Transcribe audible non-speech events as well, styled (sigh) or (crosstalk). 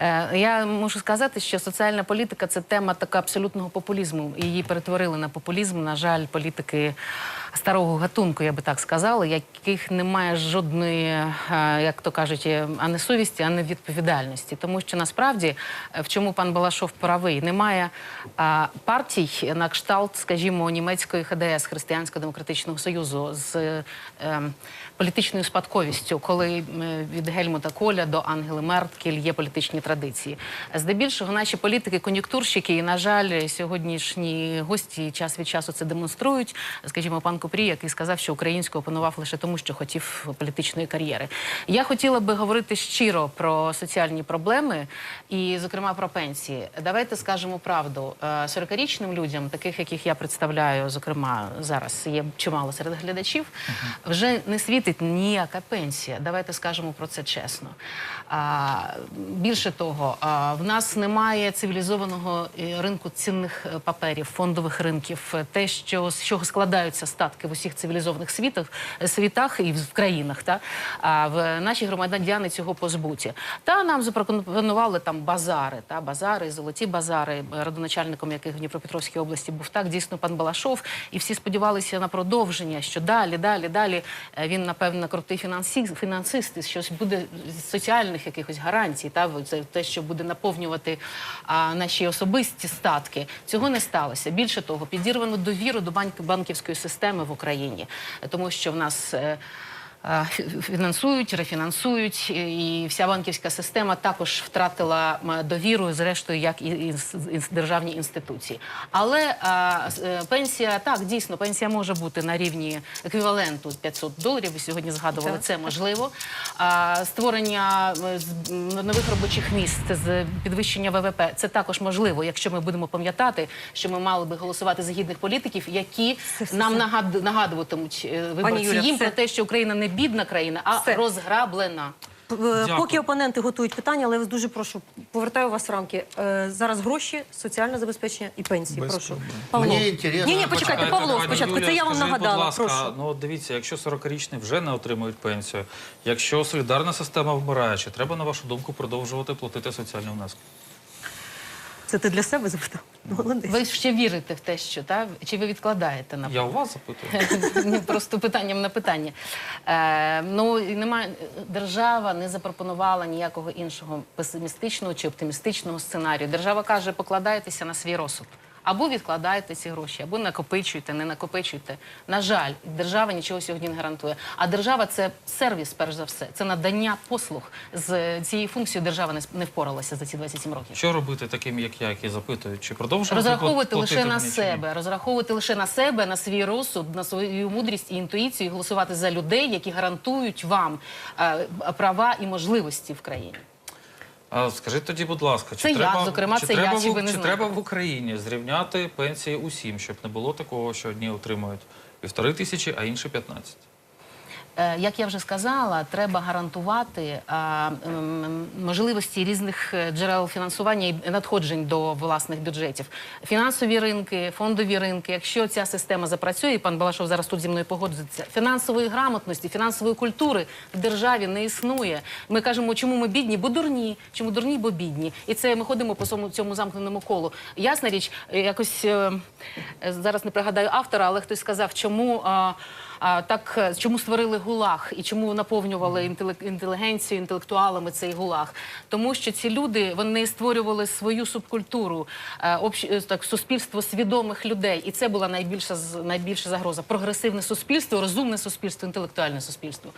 Е, Я можу сказати, що соціальна політика це тема така абсолютного популізму. Її перетворили на популізм. На жаль, політики старого гатунку, я би так сказала, яких немає жодної, е, як то кажуть, е, а не совісті, а не відповідальності. Тому що насправді е, в чому пан Балашов правий, немає партій на кшталт, скажімо, німецької ХДС Християнсько-демократичного союзу з ем, політичною спадковістю, коли від Гельмута Коля до Ангели Меркель є політичні традиції. Здебільшого наші політики, кон'юнктурщики, і, на жаль, сьогоднішні гості час від часу це демонструють. Скажімо, пан Купрій, який сказав, що українську опанував лише тому, що хотів політичної кар'єри. Я хотіла би говорити щиро про соціальні проблеми і, зокрема, про пенсії. Давайте скажемо правду. Е, 40-річним людям, таких яких я представляю, зокрема зараз є чимало серед глядачів, вже не світить ніяка пенсія. Давайте скажемо про це чесно. Більше того, в нас немає цивілізованого е, ринку цінних е, паперів, фондових ринків, Е, те, що з чого складаються статки в усіх цивілізованих світах, світах і в країнах. Та а в наші громадяни цього позбуті. Та нам запропонували там базари, та базари, золоті базари, родоначальником яких в Дніпропетровській області був так дійсно пан Балашов, і всі сподівалися на продовження, що далі, далі, далі е, він напевно крутий фінансист, і щось буде з соціальних якихось гарантій. Та це те, що буде наповнювати а, наші особисті статки. Цього не сталося. Більше того, підірвано довіру до банк, банківської системи в Україні, тому що в нас. Е, е, фі- Фінансують, рефінансують, і вся банківська система також втратила довіру, зрештою, як і державні інституції. Але с- е, пенсія так дійсно пенсія може бути на рівні еквіваленту 500 доларів. Ви сьогодні згадували це можливо. Створення е, нових робочих місць з підвищення ВВП це також можливо, якщо ми будемо пам'ятати, що ми мали би голосувати за гідних політиків, які нам нагад- нагадуватимуть е, виборці їм про те, що Україна не бідна країна, а Все. розграблена. Е, Дякую. Поки опоненти готують питання, але я вас дуже прошу, повертаю вас в рамки. Е, Зараз гроші, соціальне забезпечення і пенсії. Без прошу. проблем. Павло. Мені інтересно- Ні, ні, почекайте, Чекайте, Павло, пані спочатку. Юлія, Це я вам скажіть, нагадала. Будь ласка, прошу. ну от дивіться, якщо 40-річні вже не отримують пенсію, якщо солідарна система вмирає, чи треба, на вашу думку, продовжувати платити соціальні внески? Це ти для себе запитав? Молодець. Ви ще вірите в те, що та чи ви відкладаєте на Я у вас запитую. (laughs) Просто питанням на питання. Е, ну і немає держава не запропонувала ніякого іншого песимістичного чи оптимістичного сценарію. Держава каже, покладайтеся на свій розсуд. Або відкладайте ці гроші, або накопичуйте, не накопичуйте. На жаль, держава нічого сьогодні не гарантує. А держава це сервіс, перш за все, це надання послуг. З цією функцією держава не впоралася за ці 27 років. Що робити таким, як я, які запитують, чи продовжувати Розраховувати лише на себе, розраховувати лише на себе, на свій розсуд, на свою мудрість і інтуїцію, і голосувати за людей, які гарантують вам е, права і можливості в країні. А скажіть тоді, будь ласка, чи Це я, треба, зокрема, чи це я, треба, чи в- ви не чи треба в Україні зрівняти пенсії усім, щоб не було такого, що одні отримують півтори тисячі, а інші 15? Е, Як я вже сказала, треба гарантувати можливості різних е, джерел фінансування і надходжень до власних бюджетів. Фінансові ринки, фондові ринки. Якщо ця система запрацює, і пан Балашов зараз тут зі мною погодиться, фінансової грамотності, фінансової культури в державі не існує. Ми кажемо, чому ми бідні, бо дурні. Чому дурні, бо бідні. І це ми ходимо по цьому, цьому замкненому колу. Ясна річ, е, якось е, е, зараз не пригадаю автора, але хтось сказав, чому. а, так е, чому створили гулаг і чому наповнювали інтелігенцію інтелектуалами цей гулаг? Тому що ці люди вони створювали свою субкультуру, е, е, так суспільство свідомих людей, і це була найбільша найбільша загроза. Прогресивне суспільство, розумне суспільство, інтелектуальне суспільство.